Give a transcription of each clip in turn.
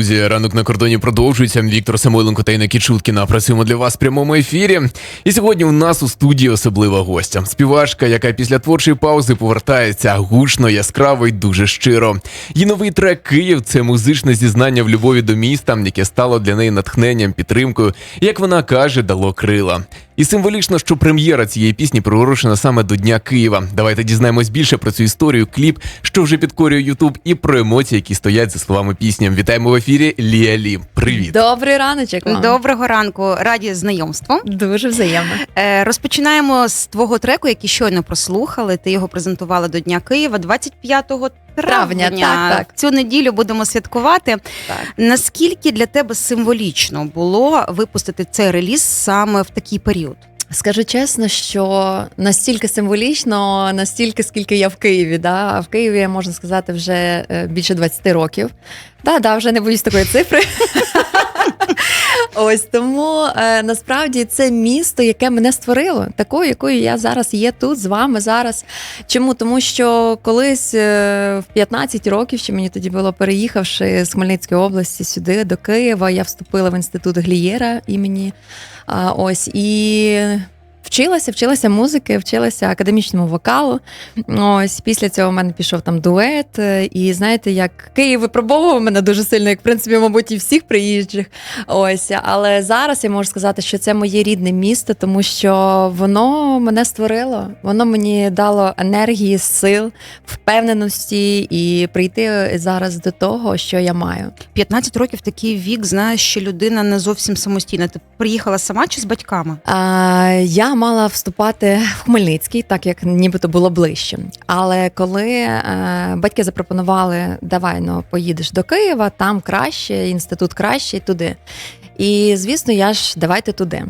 Друзі, ранок на кордоні продовжується. Віктор Самойленко та Інна Кічуткіна працюємо для вас в прямому ефірі. І сьогодні у нас у студії особлива гостя. Співачка, яка після творчої паузи повертається гучно, яскраво і дуже щиро. Її новий трек Київ це музичне зізнання в любові до міста, яке стало для неї натхненням, підтримкою, як вона каже, дало крила. І символічно, що прем'єра цієї пісні приурочена саме до Дня Києва. Давайте дізнаємось більше про цю історію, кліп, що вже підкорює Ютуб, і про емоції, які стоять за словами пісні. Вітаємо в ефірі Лія Лі. Привіт. Добрий раночок. Вам. Доброго ранку, раді знайомству. Дуже взаємно. Е, розпочинаємо з твого треку, який щойно прослухали. Ти його презентувала до Дня Києва 25 травня. Травня, так, так. Цю неділю будемо святкувати. Так. Наскільки для тебе символічно було випустити цей реліз саме в такий період? Скажу чесно, що настільки символічно, настільки скільки я в Києві. Да? А в Києві можна сказати вже е, більше 20 років. Да, да, вже не боюсь такої цифри. Ось тому е, насправді це місто, яке мене створило, такою, якою я зараз є тут з вами зараз. Чому? Тому що колись е, в 15 років, що мені тоді було переїхавши з Хмельницької області сюди до Києва, я вступила в інститут Глієра імені. А, ось і. Вчилася, вчилася музики, вчилася академічному вокалу. Ось після цього в мене пішов там дует. е, І знаєте, як Київ випробовував мене дуже сильно, як в принципі, мабуть, і всіх приїжджих. Ось, але зараз я можу сказати, що це моє рідне місто, тому що воно мене створило, воно мені дало енергії, сил, впевненості і прийти зараз до того, що я маю. 15 років такий вік, знаєш, що людина не зовсім самостійна. Ти приїхала сама чи з батьками? А, я мала вступати в Хмельницький, так як нібито було ближче. Але коли е, батьки запропонували, давай ну, поїдеш до Києва, там краще, інститут краще, туди. І звісно, я ж давайте туди.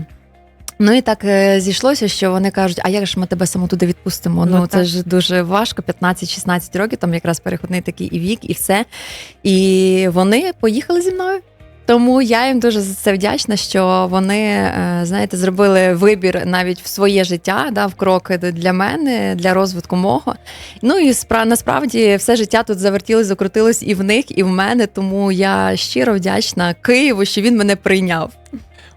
Ну і так е, зійшлося, що вони кажуть: а як ж ми тебе саму туди відпустимо? Ну, Ну, це ж дуже важко, 15-16 років, там якраз переходний такий і вік, і все. І вони поїхали зі мною. Тому я їм дуже за це вдячна, що вони, е, знаєте, зробили вибір навіть в своє життя, да, в кроки для мене, для розвитку мого. Ну і спра- насправді все життя тут завертілось, закрутилось і в них, і в мене. Тому я щиро вдячна Києву, що він мене прийняв.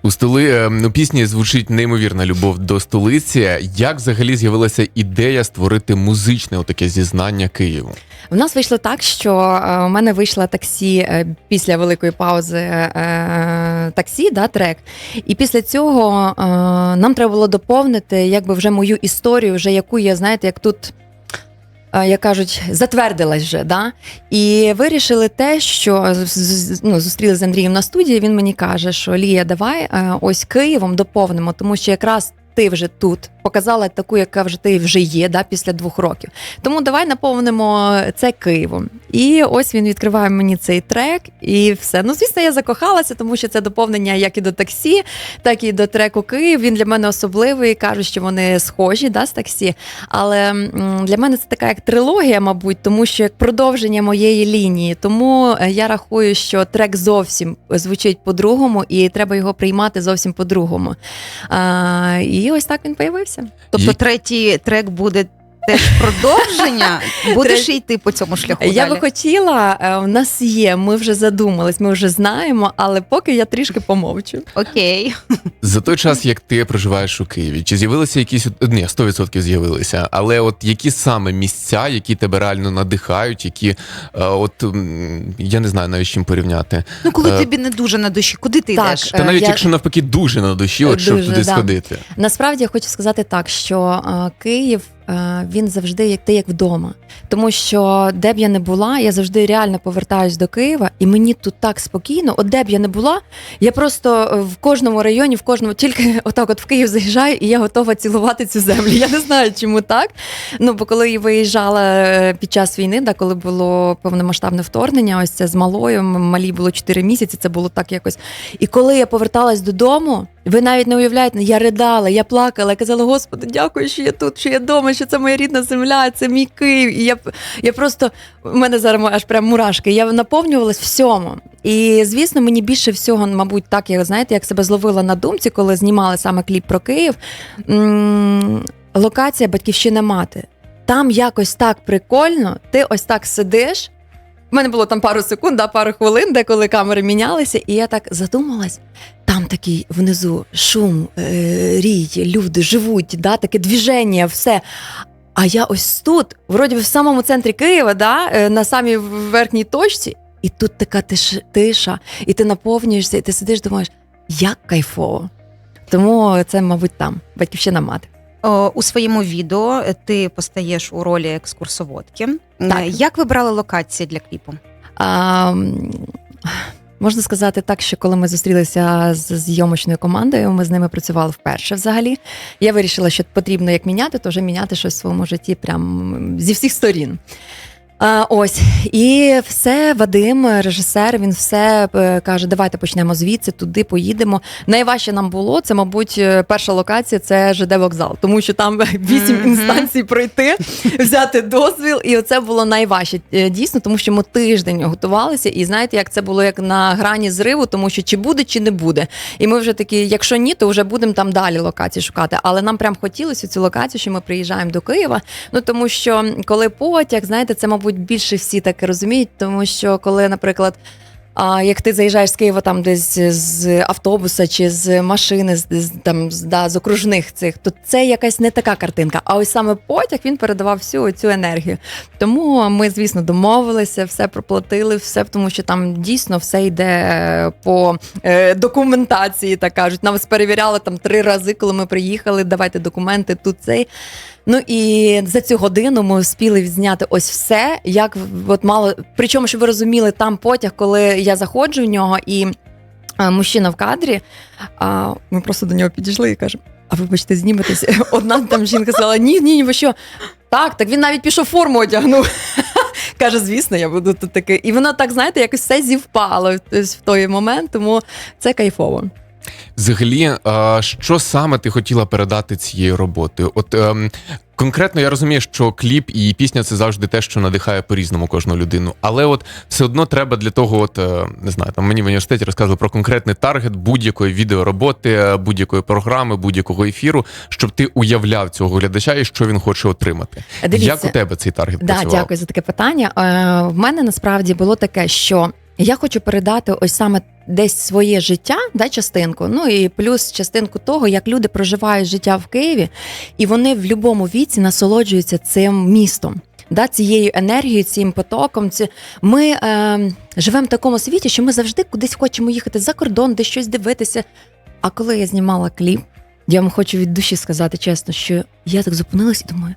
У столи е, у пісні звучить неймовірна любов до столиці. Як взагалі з'явилася ідея створити музичне отаке зізнання Києву? У нас вийшло так, що е, у мене вийшло таксі е, після великої паузи таксі, да, трек. І після цього нам треба було доповнити якби вже мою історію, вже яку я, знаєте, як тут. Е, Як кажуть, затвердилась вже, да? і вирішили те, що ну, зустріли з Андрієм на студії. Він мені каже, що Лія, давай е, ось Києвом доповнимо, тому що якраз ти вже тут показала таку, яка вже ти вже є, да, після двох років. Тому давай наповнимо це Києвом. І ось він відкриває мені цей трек, і все. Ну, звісно, я закохалася, тому що це доповнення як і до таксі, так і до треку Київ. Він для мене особливий. Кажуть, що вони схожі да, з таксі. Але для мене це така як трилогія, мабуть, тому що як продовження моєї лінії. Тому е, я рахую, що трек зовсім звучить по-другому, і треба його приймати зовсім по-другому. А, і ось так він появився. Тобто третій трек буде теж продовження. Будеш йти по цьому шляху. Я далі? би хотіла, е, у нас є, ми вже задумались, ми вже знаємо, але поки я трішки помовчу. Окей. За той час, як ти проживаєш у Києві, чи з'явилися якісь ні, 100% з'явилися, але от які саме місця, які тебе реально надихають, які е, от я не знаю навіть чим порівняти. Ну коли Е, тобі не дуже на душі, куди ти Так, йдеш? Та навіть я- якщо навпаки дуже на душі, от щоб туди да. сходити. Насправді я хочу сказати так, що Київ він завжди як ти як вдома. Тому що де б я не була, я завжди реально повертаюсь до Києва, і мені тут так спокійно. От де б я не була, я просто е, в кожному районі, в кожному тільки отак, от в Київ заїжджаю, і я готова цілувати цю землю. Я не знаю, чому так. Ну бо коли я виїжджала е, під час війни, да, коли було повномасштабне вторгнення, ось це з малою, м- малій було 4 місяці. Це було так якось. І коли я поверталась додому, ви навіть не уявляєте, я ридала, я плакала, я казала, Господи, дякую, що я тут, що я вдома, що це моя рідна земля, це мій Київ. І я, я просто у мене зараз аж прям мурашки. Я наповнювалась всьому. І звісно, мені більше всього, мабуть, так я знаєте, як себе зловила на думці, коли знімали саме кліп про Київ. Локація Батьківщина мати. Там якось так прикольно, ти ось так сидиш. в мене було там пару секунд, да, пару хвилин, де коли камери мінялися, і я так задумалась. Там такий внизу шум, е, рій, люди живуть, да, таке двіження, все. А я ось тут, вроді би в самому центрі Києва, да, е, на самій верхній точці, і тут така тиш, тиша, і ти наповнюєшся, і ти сидиш, думаєш, як кайфово. Тому це, мабуть, там, батьківщина мати. У своєму відео ти постаєш у ролі екскурсоводки. Так. Е, Як вибрали локації для кліпу? А, можна сказати так, що коли ми зустрілися з зйомочною командою, ми з ними працювали вперше взагалі. Я вирішила, що потрібно як міняти, то вже міняти щось в своєму житті прям зі всіх сторін. А, ось і все, Вадим, режисер, він все е, каже: давайте почнемо звідси, туди поїдемо. Найважче нам було це, мабуть, е, перша локація це ЖД вокзал, тому що там вісім Мгм. інстанцій пройти, взяти дозвіл, і оце було найважче е, дійсно, тому що ми тиждень готувалися, і знаєте, як це було як на грані зриву, тому що чи буде, чи не буде. І ми вже такі, якщо ні, то вже будемо там далі локації шукати. Але нам прям хотілося цю локацію, що ми приїжджаємо до Києва. Ну тому що коли потяг, знаєте, це мабуть більше всі так розуміють, тому що коли, наприклад. А як ти заїжджаєш з Києва там десь з автобуса чи з машини, з, там з, да, з окружних цих, то це якась не така картинка. А ось саме потяг він передавав всю цю енергію. Тому ми, звісно, домовилися, все проплатили, все, тому що там дійсно все йде по е, документації, так кажуть. Нас перевіряли там три рази, коли ми приїхали. Давайте документи тут цей. Ну і за цю годину ми встигли відзняти ось все, як от мало. Причому, щоб ви розуміли, там потяг, коли я заходжу в нього, і а, мужчина в кадрі, а, ми просто до нього підійшли і кажемо: а вибачте, зніметесь. Одна там жінка сказала: ні, ні, ні, ви що? Так, так він навіть пішов форму одягнув. Каже, звісно, я буду тут таки. І воно так, знаєте, якось все зівпало в той момент, тому це кайфово. Взагалі, що саме ти хотіла передати цією роботою? От ем, конкретно я розумію, що кліп і пісня це завжди те, що надихає по-різному кожну людину. Але от все одно треба для того, от е, не знаю, там мені в університеті розказували про конкретний таргет будь-якої відеороботи, е, будь-якої програми, будь-якого ефіру, щоб ти уявляв цього глядача і що він хоче отримати. Дивіться. Як у тебе цей таргет Да, працював? дякую за таке питання. Е, в мене насправді було таке, що я хочу передати ось саме десь своє життя, да, частинку. Ну і плюс частинку того, як люди проживають життя в Києві, і вони в будь-якому віці насолоджуються цим містом. Да, цією енергією, цим потоком. Це ми е, живемо в такому світі, що ми завжди кудись хочемо їхати за кордон, десь щось дивитися. А коли я знімала кліп, я вам хочу від душі сказати чесно, що я так зупинилась і думаю.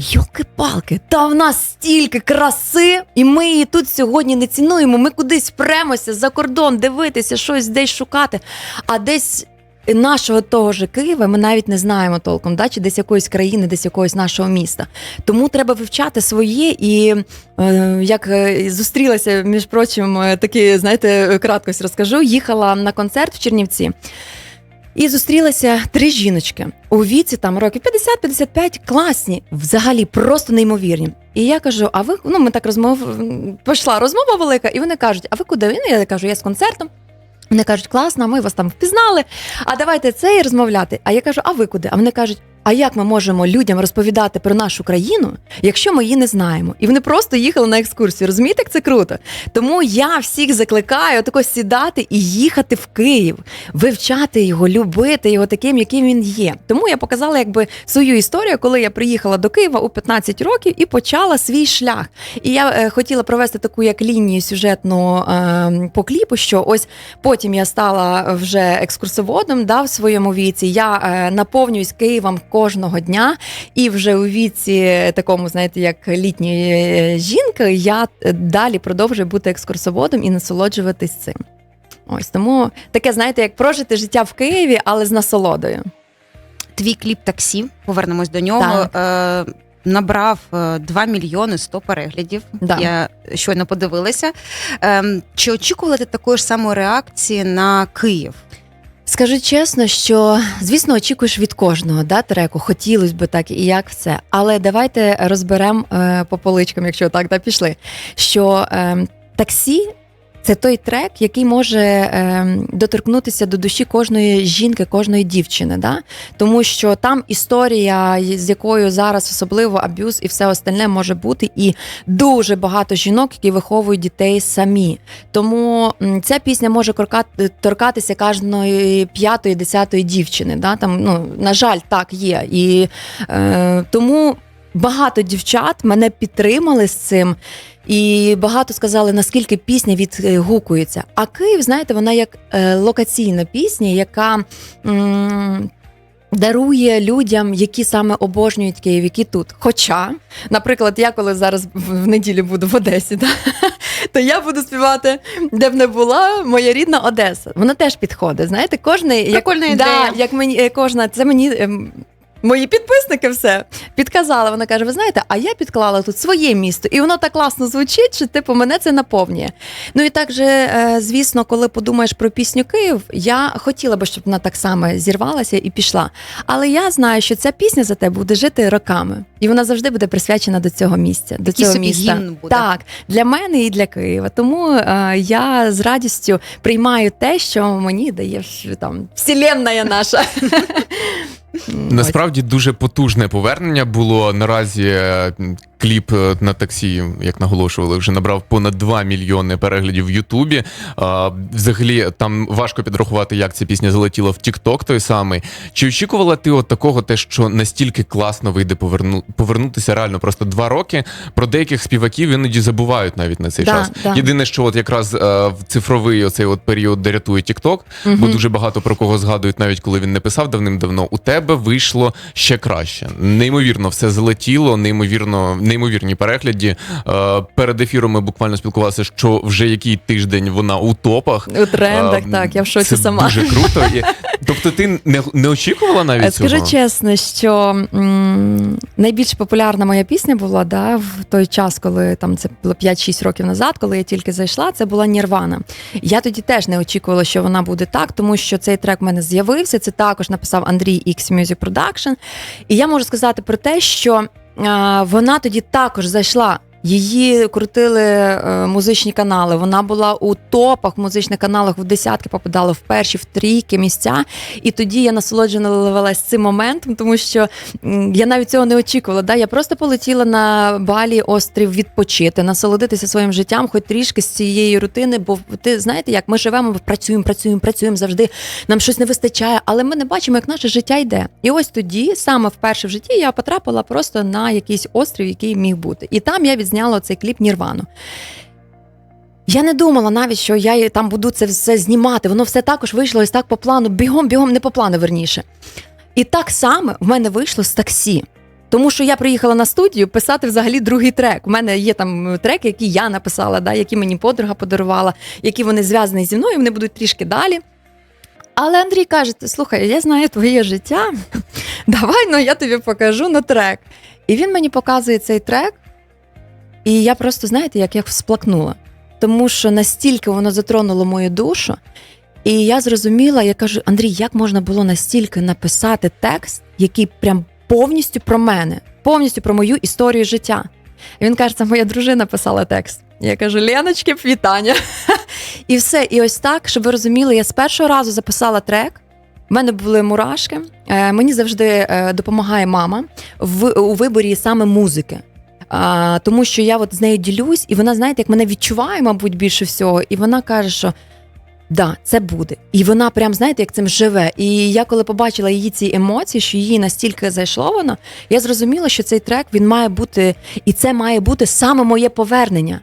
Йолки-палки, та в нас стільки краси, і ми її тут сьогодні не цінуємо. Ми кудись премося за кордон дивитися, щось десь шукати. А десь нашого того ж Києва ми навіть не знаємо толком, да? чи десь якоїсь країни, десь якогось нашого міста. Тому треба вивчати своє і е, як е, зустрілася, між прочим, е, такі, знаєте, краткось розкажу. Їхала на концерт в Чернівці. І зустрілися три жіночки у віці там років 50-55, класні, взагалі просто неймовірні. І я кажу: а ви ну ми так розмов пішла розмова велика, і вони кажуть: А ви куди? Ну, я кажу, я з концертом. Вони кажуть, класно, ми вас там впізнали. А давайте це і розмовляти. А я кажу, а ви куди? А вони кажуть, а як ми можемо людям розповідати про нашу країну, якщо ми її не знаємо? І вони просто їхали на екскурсію. Розумієте, як це круто? Тому я всіх закликаю тако сідати і їхати в Київ, вивчати його, любити його таким, яким він є. Тому я показала якби свою історію, коли я приїхала до Києва у 15 років і почала свій шлях. І я е, хотіла провести таку як лінію сюжетну е, по кліпу, що ось потім я стала вже екскурсоводом да, в своєму віці. Я е, наповнююсь Києвом кожного дня, і вже у віці такому, знаєте, як літньої е, жінки, я е, далі продовжую бути екскурсоводом і насолоджуватись цим. Ось тому таке, знаєте, як прожити життя в Києві, але з насолодою. Твій кліп таксі, повернемось до нього. Е, набрав е, 2 мільйони 100 переглядів. Да. Я щойно подивилася. Е, чи очікували ти такої ж самої реакції на Київ? Скажу чесно, що звісно очікуєш від кожного да, треку, хотілося б так і як все. Але давайте розберемо е, по поличкам, якщо так да, пішли. Що е, таксі Це той трек, який може е, доторкнутися до душі кожної жінки, кожної дівчини. Да? Тому що там історія, з якою зараз особливо аб'юз і все остальне може бути, і дуже багато жінок, які виховують дітей самі. Тому ця пісня може торкатися кожної п'ятої, десятої дівчини. Да? Там, ну, на жаль, так є. І е, тому багато дівчат мене підтримали з цим. І багато сказали, наскільки пісня відгукується. А Київ, знаєте, вона як е, локаційна пісня, яка м, дарує людям, які саме обожнюють Київ, які тут. Хоча, наприклад, я коли зараз в неділю буду в Одесі, да, то я буду співати, де б не була моя рідна Одеса. Вона теж підходить. Знаєте, кожний як, Прикольна да, ідея. як мені е, кожна, це мені. Мої підписники все підказали. Вона каже: Ви знаєте, а я підклала тут своє місто, і воно так класно звучить, що типу мене це наповнює. Ну і так же, е, звісно, коли подумаєш про пісню Київ, я хотіла би, щоб вона так само зірвалася і пішла. Але я знаю, що ця пісня за тебе буде жити роками, і вона завжди буде присвячена до цього місця, до Такий цього собі міста. гімн буде. Так, для мене і для Києва. Тому е, я з радістю приймаю те, що мені дає там вселенная наша. Насправді дуже потужне повернення було наразі. Кліп е, на таксі, як наголошували, вже набрав понад 2 мільйони переглядів в Ютубі. Взагалі, там важко підрахувати, як ця пісня залетіла в Тікток той самий. Чи очікувала ти от такого, те, що настільки класно вийде поверну, повернутися реально просто два роки? Про деяких співаків іноді забувають навіть на цей Да, час. да. Єдине, що от якраз е, в цифровий оцей от період, де рятує Тікток, бо дуже багато про кого згадують, навіть коли він не писав давним-давно. У тебе вийшло ще краще. Неймовірно, все залетіло, неймовірно, неймовірні перегляді. Е, перед ефіром ми буквально спілкувалися, що вже який тиждень вона у топах. У трендах, Е, так, я в шоці це сама. Дуже круто. І, тобто, ти не, не очікувала Е, навіть Скажу цього? чесно, що м, найбільш популярна моя пісня була да, в той час, коли там це було 5-6 років назад, коли я тільки зайшла, це була Нірвана. Я тоді теж не очікувала, що вона буде так, тому що цей трек в мене з'явився. Це також написав Андрій X Music Production. І я можу сказати про те, що а, вона тоді також зайшла. Її крутили е, музичні канали. Вона була у топах музичних каналах в десятки попадала в перші, в трійки місця. І тоді я насолоджувалася цим моментом, тому що я навіть цього не очікувала. Да? Я просто полетіла на Балі острів відпочити, насолодитися своїм життям, хоч трішки з цієї рутини. Бо ти знаєте, як ми живемо, працюємо, працюємо, працюємо завжди. Нам щось не вистачає, але ми не бачимо, як наше життя йде. І ось тоді, саме вперше в житті, я потрапила просто на якийсь острів, який міг бути. І там я відзняла цей кліп Нірвану. Я не думала навіть, що я там буду це все знімати. Воно все також вийшло ось так по плану, бігом, бігом, не по плану, верніше. І так само в мене вийшло з таксі. Тому що я приїхала на студію писати взагалі другий трек. У мене є там треки, які я написала, да, які мені подруга подарувала, які вони зв'язані зі мною, вони будуть трішки далі. Але Андрій каже: слухай, я знаю твоє життя. Давай ну я тобі покажу на трек. І він мені показує цей трек, і я просто, знаєте, як я всплакнула. Тому що настільки воно затронуло мою душу. І я зрозуміла, я кажу: Андрій, як можна було настільки написати текст, який прям повністю про мене, повністю про мою історію життя. І він каже, це моя дружина писала текст. Я кажу, Леночки, вітання. І все. І ось так, щоб ви розуміли, я з першого разу записала трек. У мене були мурашки. Е, мені завжди е, допомагає мама в, у виборі саме музики. А, тому що я от з нею ділюсь, і вона, знаєте, як мене відчуває, мабуть, більше всього, і вона каже, що да, це буде. І вона прям, знаєте, як цим живе. І я коли побачила її ці емоції, що їй настільки зайшло воно, я зрозуміла, що цей трек він має бути, і це має бути саме моє повернення.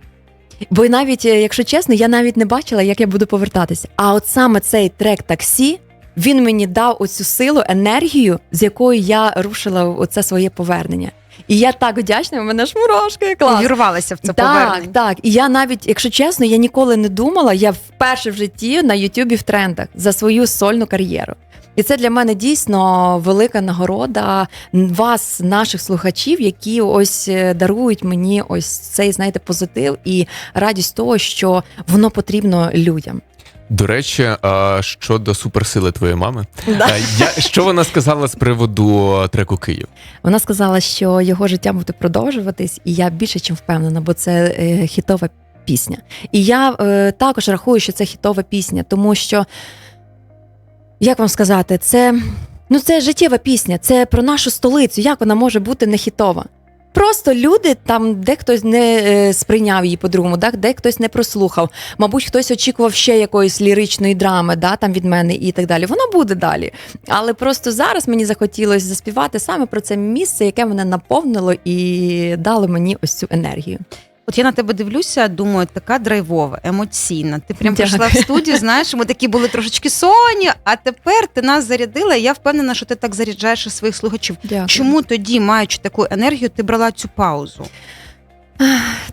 Бо навіть, е, якщо чесно, я навіть не бачила, як я буду повертатися. А от саме цей трек таксі. Він мені дав оцю силу, енергію, з якою я рушила оце своє повернення. І я так вдячна, у мене ж мурашки, клас. Увірвалася в це так, повернення. так. І я навіть, якщо чесно, я ніколи не думала, я вперше в житті на Ютубі в трендах за свою сольну кар'єру. І це для мене дійсно велика нагорода вас, наших слухачів, які ось е, дарують мені ось цей, знаєте, позитив і радість того, що воно потрібно людям. До речі, а щодо суперсили твоєї мами, Да. е, я, що вона сказала з приводу треку Київ? Вона сказала, що його життя буде продовжуватись, і я більше чим впевнена, бо це е, хітова пісня. І я е, також рахую, що це хітова пісня, тому що, як вам сказати, це, ну, це життєва пісня, це про нашу столицю. Як вона може бути не хітова? Просто люди там, де хтось не е, сприйняв її по-другому, да, де хтось не прослухав. Мабуть, хтось очікував ще якоїсь ліричної драми, да, там від мене і так далі. Вона буде далі. Але просто зараз мені захотілося заспівати саме про це місце, яке мене наповнило і дало мені ось цю енергію. От я на тебе дивлюся, думаю, така драйвова, емоційна. Ти прям Дякую. прийшла в студію, знаєш, ми такі були трошечки сонні, а тепер ти нас зарядила. і Я впевнена, що ти так заряджаєш своїх слухачів. Дякую. Чому тоді, маючи таку енергію, ти брала цю паузу?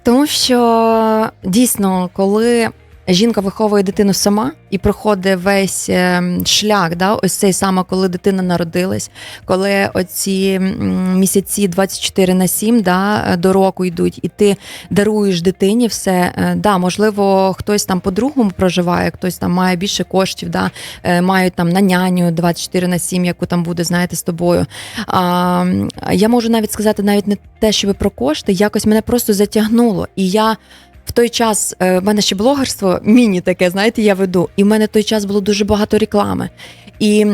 Тому що дійсно, коли жінка виховує дитину сама і проходить весь ем, шлях, да, ось цей саме, коли дитина народилась, коли оці місяці 24 на 7 да, до року йдуть, і ти даруєш дитині все. е, Да, можливо, хтось там по-другому проживає, хтось там має більше коштів, да, е, мають там на няню 24 на 7, яку там буде, знаєте, з тобою. А, я можу навіть сказати навіть не те, щоб про кошти, якось мене просто затягнуло. І я в той час е, в мене ще блогерство міні таке, знаєте, я веду. І в мене в той час було дуже багато реклами. І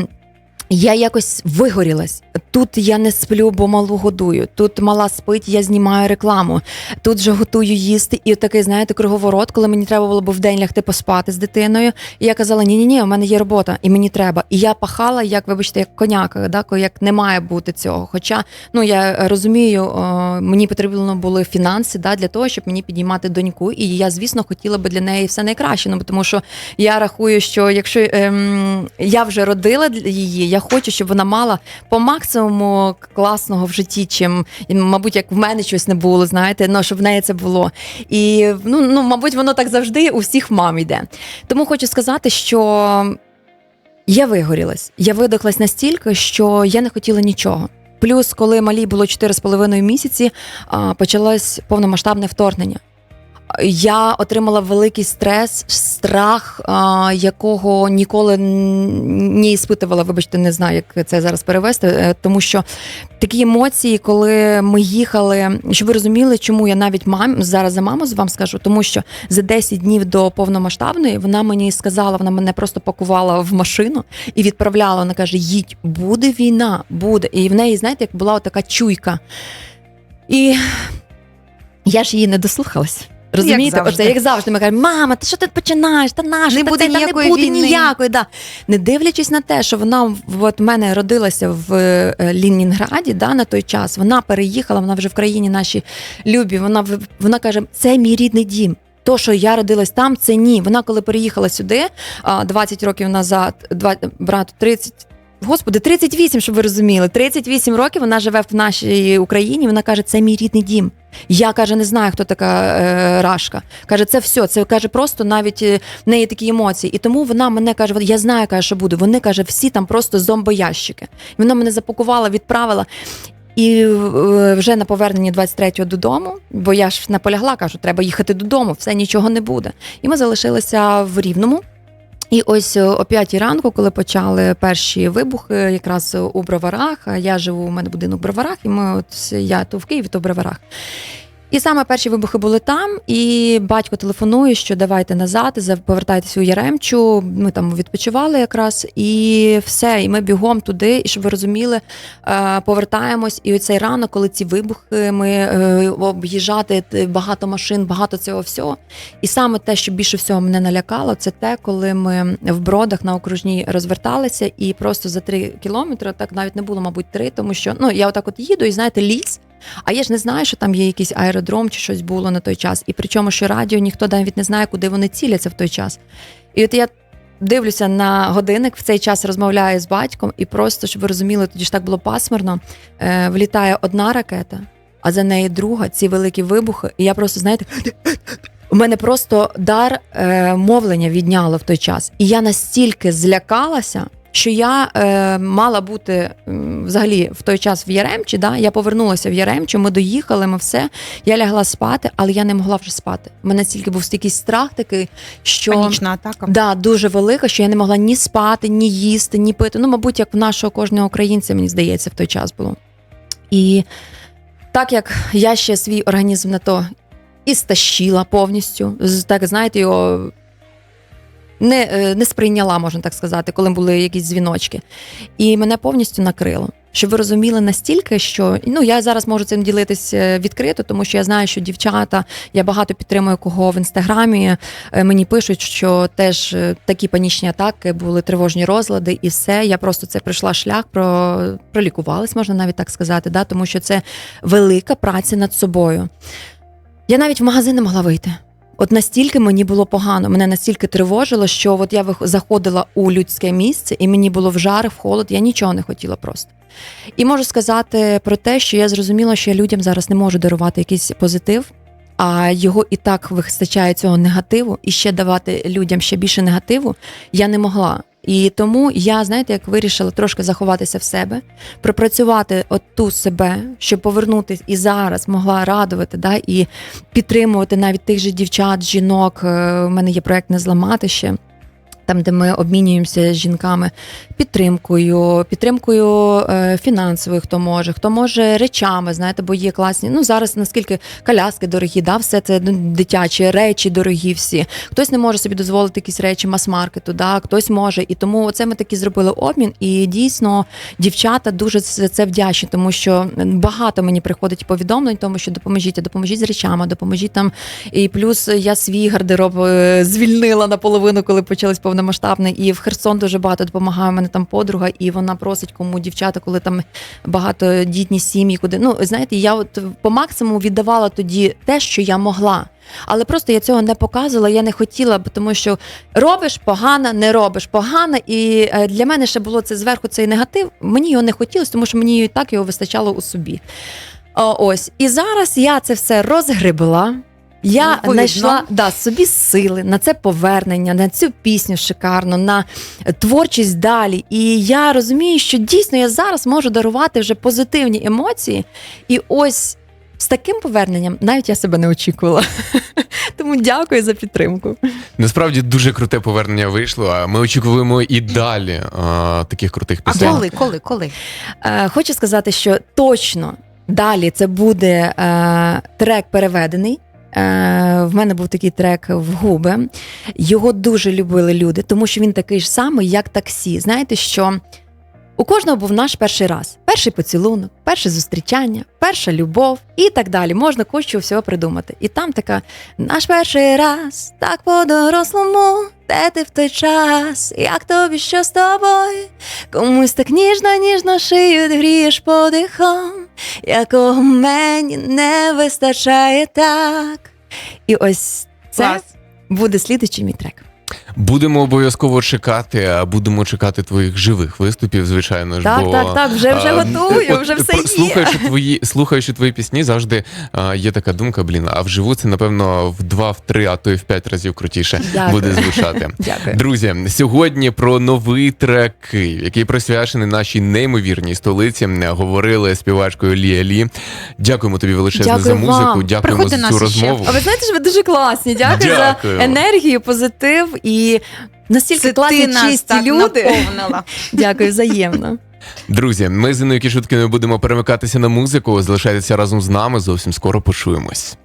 я якось вигорілась. Тут я не сплю, бо малу годую. Тут мала спить, я знімаю рекламу. Тут же готую їсти. І такий, знаєте, круговорот, коли мені треба було б в день лягти поспати з дитиною. І я казала: ні, ні, ні, у мене є робота, і мені треба. І я пахала, як вибачте, як коняка, да, як не має бути цього. Хоча ну я розумію, о, мені потрібно були фінанси да, для того, щоб мені підіймати доньку. І я, звісно, хотіла би для неї все найкраще. Ну тому що я рахую, що якщо ем, я вже родила її, я хочу, щоб вона мала по максимуму класного в житті, чим мабуть, як в мене щось не було, знаєте, ну щоб в неї це було. І ну, ну, мабуть, воно так завжди у всіх мам йде. Тому хочу сказати, що я вигорілась. Я видохлась настільки, що я не хотіла нічого. Плюс, коли малій було 4,5 місяці, почалось повномасштабне вторгнення. Я отримала великий стрес, страх, якого ніколи не іспитувала. Вибачте, не знаю, як це зараз перевести. е, Тому що такі емоції, коли ми їхали, щоб ви розуміли, чому я навіть мам зараз за маму вам скажу, тому що за 10 днів до повномасштабної вона мені сказала, вона мене просто пакувала в машину і відправляла. Вона каже: їдь, буде війна, буде. І в неї, знаєте, як була така чуйка. І я ж її не дослухалась. Розумієте, завжди. оце як завжди. Ми кажемо, мама, ти що ти починаєш? Та наш, Не та буде це, та не буде війни». ніякої. Да. Не дивлячись на те, що вона в- от мене родилася в е, Лінінграді да, на той час. Вона переїхала, вона вже в країні нашій любі. Вона вона каже: це мій рідний дім. То, що я родилась там, це ні. Вона коли переїхала сюди а, 20 років назад, два, брату 30. Господи, 38, щоб ви розуміли. 38 років вона живе в нашій Україні. Вона каже, це мій рідний дім. Я каже, не знаю, хто така е, Рашка. Каже, це все. Це каже, просто навіть е, в неї такі емоції. І тому вона мене каже: я знаю, каже, що буде. Вони каже, всі там просто зомбоящики. І вона мене запакувала, відправила. І е, вже на поверненні 23-го додому, бо я ж наполягла, кажу, треба їхати додому, все нічого не буде. І ми залишилися в Рівному. І ось е, о п'ятій ранку, коли почали перші вибухи, якраз у Броварах, я живу, у мене будинок в Броварах, і ми от я то в Києві, то в Броварах. І саме перші вибухи були там, і батько телефонує, що давайте назад, повертайтеся у Яремчу. Ми там відпочивали якраз, і все. І ми бігом туди. І щоб ви розуміли, е, повертаємось. І оцей ранок, коли ці вибухи, ми е, об'їжджати багато машин, багато цього всього. І саме те, що більше всього мене налякало, це те, коли ми в бродах на окружній розверталися, і просто за три кілометри, так навіть не було, мабуть, три, тому що ну я отак от їду, і знаєте, ліс. А я ж не знаю, що там є якийсь аеродром чи щось було на той час. І причому, що радіо ніхто навіть не знає, куди вони ціляться в той час. І от я дивлюся на годинник, в цей час розмовляю з батьком, і просто, щоб ви розуміли, тоді ж так було пасмурно. Е, влітає одна ракета, а за нею друга, ці великі вибухи. І я просто, знаєте, у мене просто дар е, мовлення відняло в той час. І я настільки злякалася, що я е, мала бути м, взагалі в той час в Яремчі. Да? Я повернулася в Яремчу, ми доїхали, ми все. Я лягла спати, але я не могла вже спати. У мене стільки був якийсь страх такий, що Панічна атака. Да, дуже велика, що я не могла ні спати, ні їсти, ні пити. Ну, мабуть, як в нашого кожного українця, мені здається, в той час було. І так як я ще свій організм на то і стащила повністю. Так, знаєте, його не, е, не сприйняла, можна так сказати, коли були якісь дзвіночки. І мене повністю накрило. Щоб ви розуміли настільки, що ну я зараз можу цим ділитись е, відкрито, тому що я знаю, що дівчата, я багато підтримую кого в інстаграмі. е, Мені пишуть, що теж такі панічні атаки були тривожні розлади, і все. Я просто це пройшла шлях, про пролікувалась, можна навіть так сказати, да, тому що це велика праця над собою. Я навіть в магазин не могла вийти. От настільки мені було погано, мене настільки тривожило, що от я заходила у людське місце, і мені було в жар, в холод, я нічого не хотіла просто. І можу сказати про те, що я зрозуміла, що я людям зараз не можу дарувати якийсь позитив, а його і так вистачає цього негативу, і ще давати людям ще більше негативу я не могла. І тому я, знаєте, як вирішила трошки заховатися в себе, пропрацювати от ту себе, щоб повернутися і зараз могла радувати, да, і підтримувати навіть тих же дівчат, жінок. Е, У мене є проект не зламати ще. Там, де ми обмінюємося з жінками підтримкою, підтримкою е, фінансовою, хто може, хто може речами, знаєте, бо є класні. Ну зараз наскільки коляски дорогі, да, все це ну, дитячі речі дорогі всі. Хтось не може собі дозволити якісь речі мас-маркету, да, хтось може. І тому оце ми таки зробили обмін. І дійсно дівчата дуже це вдячні, тому що багато мені приходить повідомлень, тому що допоможіть, допоможіть з речами, допоможіть там. І плюс я свій гардероб е, звільнила наполовину, коли почалось повномасштабне. І в Херсон дуже багато допомагає. У мене там подруга, і вона просить кому дівчата, коли там багатодітні сім'ї, куди ну знаєте, я от по максимуму віддавала тоді те, що я могла. Але просто я цього не показувала, я не хотіла, тому що робиш погано, не робиш погано. І е, для мене ще було це зверху цей негатив. Мені його не хотілося, тому що мені і так його вистачало у собі. Ось. І зараз я це все розгребла. Я Ну, видно. знайшла да, собі сили на це повернення, на цю пісню шикарну, на творчість далі. І я розумію, що дійсно я зараз можу дарувати вже позитивні емоції. І ось з таким поверненням навіть я себе не очікувала. Тому дякую за підтримку. Насправді дуже круте повернення вийшло. А ми очікуємо і далі а, таких крутих А коли, коли, коли? Е, хочу сказати, що точно далі це буде е, трек переведений. Е, в мене був такий трек в губи. Його дуже любили люди, тому що він такий ж самий, як таксі. Знаєте, що у кожного був наш перший раз: перший поцілунок, перше зустрічання, перша любов і так далі. Можна кучу всього придумати. І там така наш перший раз, так по-дорослому, де ти в той час, як тобі що з тобою? Комусь так ніжно, ніжно шию грієш подихом, якого мені не вистачає так. І ось це Клас. буде слідуючий мій трек. Будемо обов'язково чекати, а будемо чекати твоїх живих виступів, звичайно ж. Так, бо, так, так, вже вже а, готую, от вже все є. Слухаючи твої, слухаючи твої пісні, завжди а, є така думка: блін, а вживу це напевно в два, в три, а то й в п'ять разів крутіше Дякую. буде звучати. Дякую. Друзі, сьогодні про новий трек Київ, який присвячений нашій неймовірній столиці. Говорили з співачкою Лія Лі. Дякуємо тобі величезне Дякую за музику. вам. Дякуємо Приходь за цю розмову. А ви знаєте, що ви дуже класні. Дякую, Дякую. за енергію, позитив і настільки Це класні ти нас чисті так люди. наповнила. Дякую, взаємно. Друзі, ми з Іною Кішуткиною будемо перемикатися на музику. Залишайтеся разом з нами. Зовсім скоро почуємось.